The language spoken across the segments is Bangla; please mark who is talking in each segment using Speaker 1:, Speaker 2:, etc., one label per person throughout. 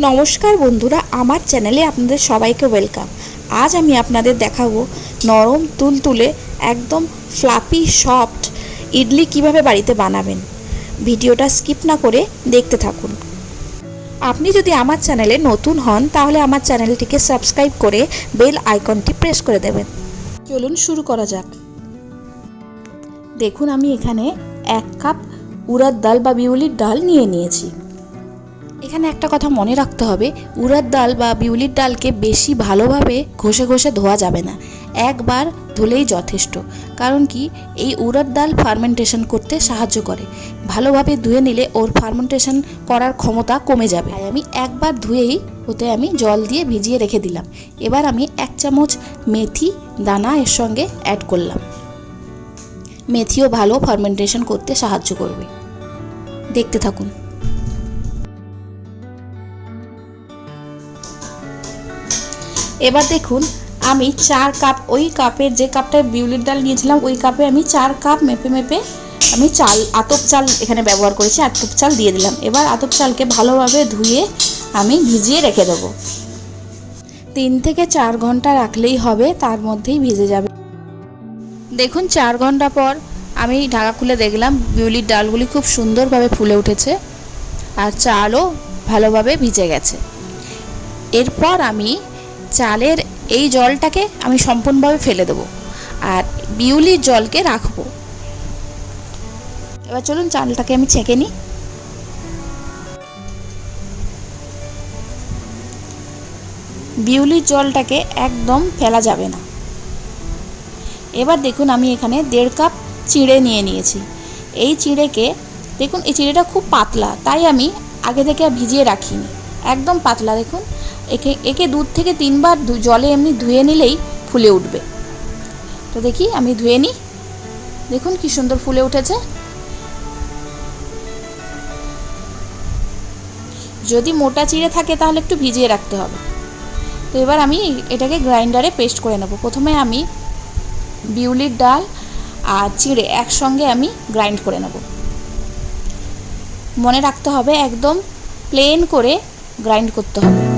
Speaker 1: নমস্কার বন্ধুরা, আমার চ্যানেলে আপনাদের সবাইকে ওয়েলকাম আজ আমি আপনাদের দেখাবো নরম তুলতুলে, একদম ফ্লাপি সফট ইডলি কীভাবে বাড়িতে বানাবেন। ভিডিওটা স্কিপ না করে দেখতে থাকুন। আপনি যদি আমার চ্যানেলে নতুন হন, তাহলে আমার চ্যানেলটিকে সাবস্ক্রাইব করে বেল আইকনটি প্রেস করে দেবেন। চলুন শুরু করা যাক। দেখুন, আমি এখানে এক কাপ উড়ার ডাল বা বিউলির ডাল নিয়ে নিয়েছি। এখানে একটা কথা মনে রাখতে হবে, উড়ার ডাল বা বিউলির ডালকে বেশি ভালোভাবে ঘষে ঘষে ধোয়া যাবে না। একবার ধুলেই যথেষ্ট, কারণ কি এই উড়ার ডাল ফার্মেন্টেশন করতে সাহায্য করে। ভালোভাবে ধুয়ে নিলে ওর ফার্মেন্টেশন করার ক্ষমতা কমে যাবে। আমি একবার ধুয়েই ওতে আমি জল দিয়ে ভিজিয়ে রেখে দিলাম। এবার আমি এক চামচ মেথি দানা এর সঙ্গে অ্যাড করলাম। মেথিও ভালো ফার্মেন্টেশন করতে সাহায্য করবে। দেখতে থাকুন। এবার দেখুন, আমি চার কাপ, ওই কাপের যে কাপটায় বিউলির ডাল নিয়েছিলাম, ওই কাপে আমি চার কাপ মেপে মেপে আমি চাল, আতপ চাল এখানে ব্যবহার করেছি, আতপ চাল দিয়ে দিলাম। এবার আতপ চালকে ভালোভাবে ধুয়ে আমি ভিজিয়ে রেখে দেবো। তিন থেকে চার ঘণ্টা রাখলেই হবে, তার মধ্যেই ভিজে যাবে। দেখুন, চার ঘণ্টা পর আমি ঢাকা খুলে দেখলাম, বিউলির ডালগুলি খুব সুন্দরভাবে ফুলে উঠেছে আর চালও ভালোভাবে ভিজে গেছে। এরপর আমি চালের এই জলটাকে আমি সম্পূর্ণভাবে ফেলে দেবো আর বিউলির জলকে রাখব। এবার চলুন চালটাকে আমি ছেঁকে নিই। বিউলির জলটাকে একদম ফেলা যাবে না। এবার দেখুন আমি এখানে দেড় কাপ চিড়ে নিয়ে নিয়েছি। এই চিড়েকে, দেখুন এই চিড়েটা খুব পাতলা, তাই আমি আগে থেকে ভিজিয়ে রাখিনি। একদম পাতলা, দেখুন। একে একে দুধ থেকে তিনবার জলে এমনি ধুয়ে নিলেই ফুলে উঠবে। তো দেখি, আমি ধুয়ে নিই। দেখুন কি সুন্দর ফুলে উঠেছে। যদি মোটা চিড়ে থাকে তাহলে একটু ভিজিয়ে রাখতে হবে। তো এবার আমি এটাকে গ্রাইন্ডারে পেস্ট করে নেব। প্রথমে আমি বিউলির ডাল আর চিড়ে একসঙ্গে আমি গ্রাইন্ড করে নেব। মনে রাখতে হবে, একদম প্লেন করে গ্রাইন্ড করতে হবে।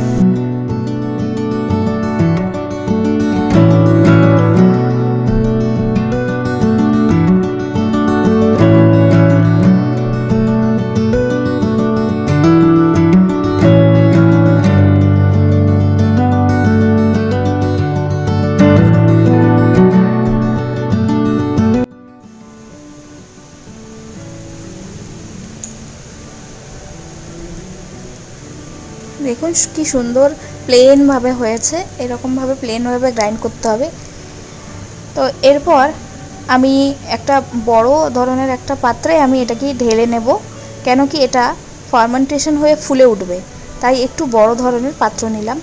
Speaker 1: দেখুন কি সুন্দর প্লেনভাবে হয়েছে। এরকমভাবে প্লেনভাবে গ্রাইন্ড করতে হবে। তো এরপর আমি একটা বড় ধরনের একটা পাত্রে আমি এটাকে ঢেলে নেব। কেন কি এটা ফার্মেন্টেশন হয়ে ফুলে উঠবে। তাই একটু বড় ধরনের পাত্র নিলাম।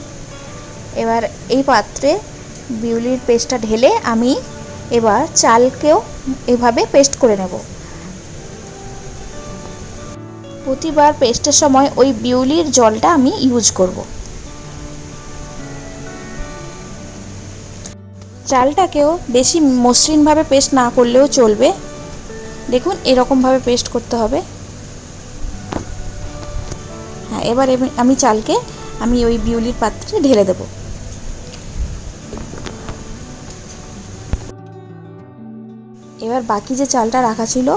Speaker 1: এবার এই পাত্রে বিউলির পেস্টটা ঢেলে আমি এবার চালকেও এভাবে পেস্ট করে নেব। প্রতিবার পেস্টের সময় ওই বিউলির জলটা আমি ইউজ করব। চালটাকেও বেশি মসৃণভাবে পেস্ট না করলেও চলবে। দেখুন, এরকমভাবে পেস্ট করতে হবে। হ্যাঁ এবার আমি চালকে আমি ওই বিউলির পাত্রে ঢেলে দেব। এবার বাকি যে চালটা রাখা ছিল,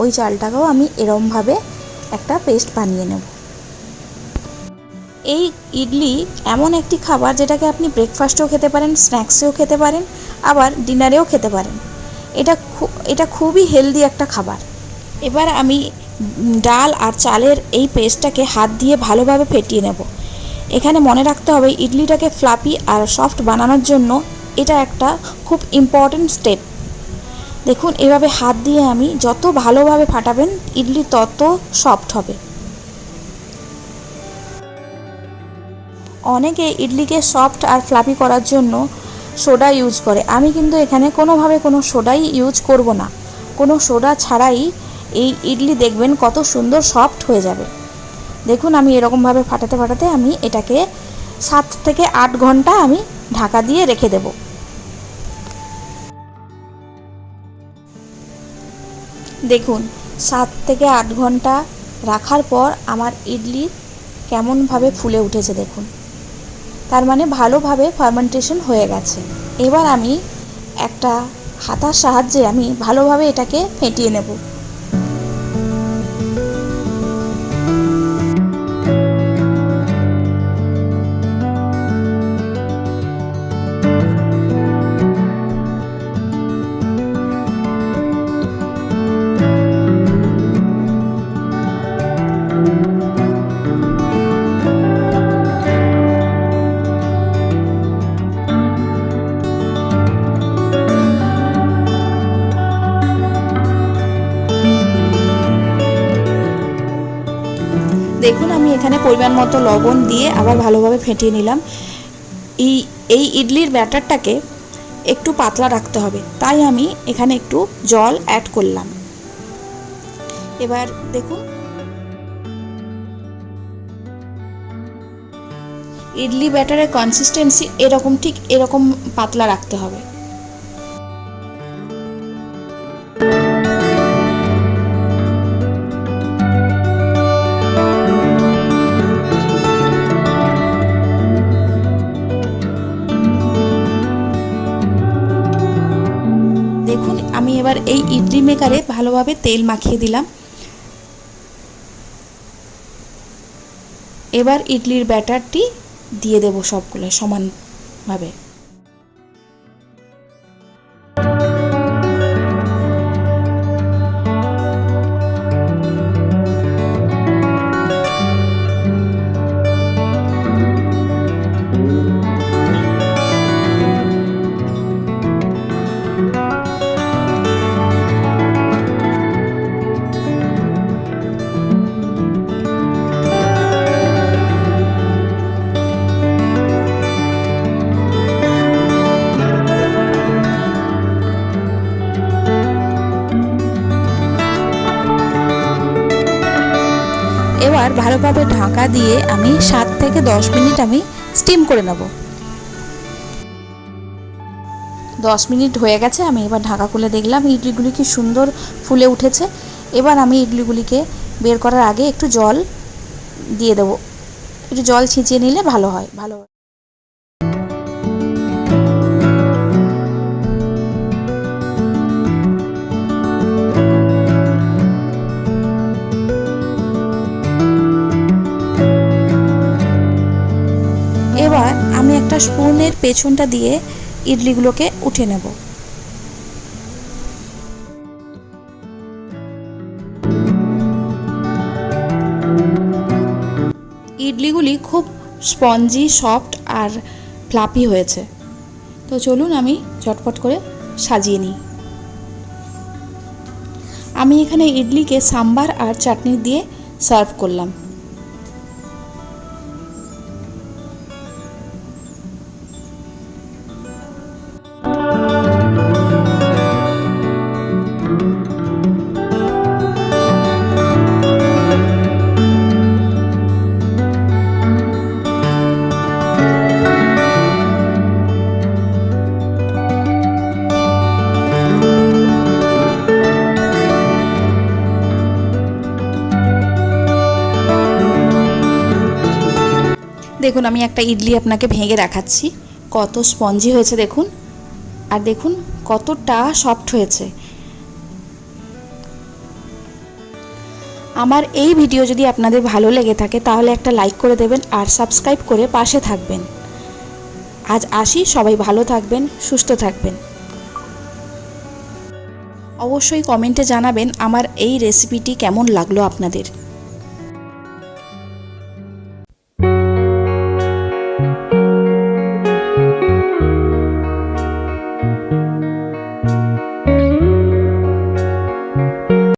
Speaker 1: ওই চালটাকেও আমি এরমভাবে একটা পেস্ট বানিয়ে নেব। এই ইডলি এমন একটি খাবার যেটাকে আপনি ব্রেকফাস্টেও খেতে পারেন স্ন্যাক্সেও খেতে পারেন, আবার ডিনারেও খেতে পারেন। এটা এটা খুবই হেলদি একটা খাবার। এবার আমি ডাল আর চালের এই পেস্টটাকে হাত দিয়ে ভালোভাবে ফেটিয়ে নেব। এখানে মনে রাখতে হবে, ইডলিটাকে ফ্লাপি আর সফট বানানোর জন্য এটা একটা খুব ইম্পর্ট্যান্ট স্টেপ দেখুন, এভাবে হাত দিয়ে আমি যত ভালোভাবে ফাটাবেন, ইডলি তত সফট হবে। অনেকে ইডলিকে সফট আর ফ্লাপি করার জন্য সোডা ইউজ করে। আমি কিন্তু এখানে কোনোভাবে কোনো সোডাই ইউজ করব না। কোনো সোডা ছাড়াই এই ইডলি দেখবেন কত সুন্দর সফট হয়ে যাবে। দেখুন, আমি এরকমভাবে ফাটাতে ফাটাতে আমি এটাকে সাত থেকে আট ঘণ্টা আমি ঢাকা দিয়ে রেখে দেবো। দেখুন, সাত থেকে আট ঘণ্টা রাখার পর আমার ইডলি কেমনভাবে ফুলে উঠেছে দেখুন। তার মানে ভালোভাবে ফার্মেন্টেশন হয়ে গেছে। এবার আমি একটা হাতার সাহায্যে আমি ভালোভাবে এটাকে ফেটিয়ে নেব। দেখুন, আমি এখানে পরিমাণ মতো লবণ দিয়ে আবার ভালোভাবে ফেটিয়ে নিলাম। এই এই ইডলির ব্যাটারটাকে একটু পাতলা রাখতে হবে। তাই আমি এখানে একটু জল অ্যাড করলাম। এবার দেখুন। ইডলি ব্যাটারের কনসিস্টেন্সি এরকম, ঠিক এরকম পাতলা রাখতে হবে। এবার এই ইডলি মেকারে ভালোভাবে তেল মাখিয়ে দিলাম। এবার ইডলির ব্যাটারটি দিয়ে দেব সবগুলো সমানভাবে। এবার ভালোভাবে ঢাকা দিয়ে আমি সাত থেকে দশ মিনিট আমি স্টিম করে নেব। দশ মিনিট হয়ে গেছে, আমি এবার ঢাকা খুলে দেখলাম ইডলিগুলি কি সুন্দর ফুলে উঠেছে। এবার আমি ইডলিগুলিকে বের করার আগে একটু জল দিয়ে দেবো। একটু জল ছিঁচিয়ে নিলে ভালো হয় ভালো হয়। স্পুনের পেছনটা দিয়ে ইডলিগুলোকে উঠে নেব। ইডলিগুলি খুব স্পঞ্জি, সফট আর ফ্লাপি হয়েছে। তো চলুন আমি ঝটপট করে সাজিয়ে নিই। আমি এখানে ইডলিকে সাম্বার আর চাটনি দিয়ে সার্ভ করলাম। দেখুন, আমি একটা ইডলি আপনাকে ভেঙে দেখাচ্ছি। কত স্পঞ্জি হয়েছে দেখুন। আর দেখুন, কতটা সফট হয়েছে। আমার এই ভিডিও যদি আপনাদের ভালো লেগে থাকে, তাহলে একটা লাইক করে দেবেন আর সাবস্ক্রাইব করে পাশে থাকবেন। আজ আসি, সবাই ভালো থাকবেন, সুস্থ থাকবেন। অবশ্যই কমেন্টে জানাবেন আমার এই রেসিপিটি কেমন লাগল আপনাদের।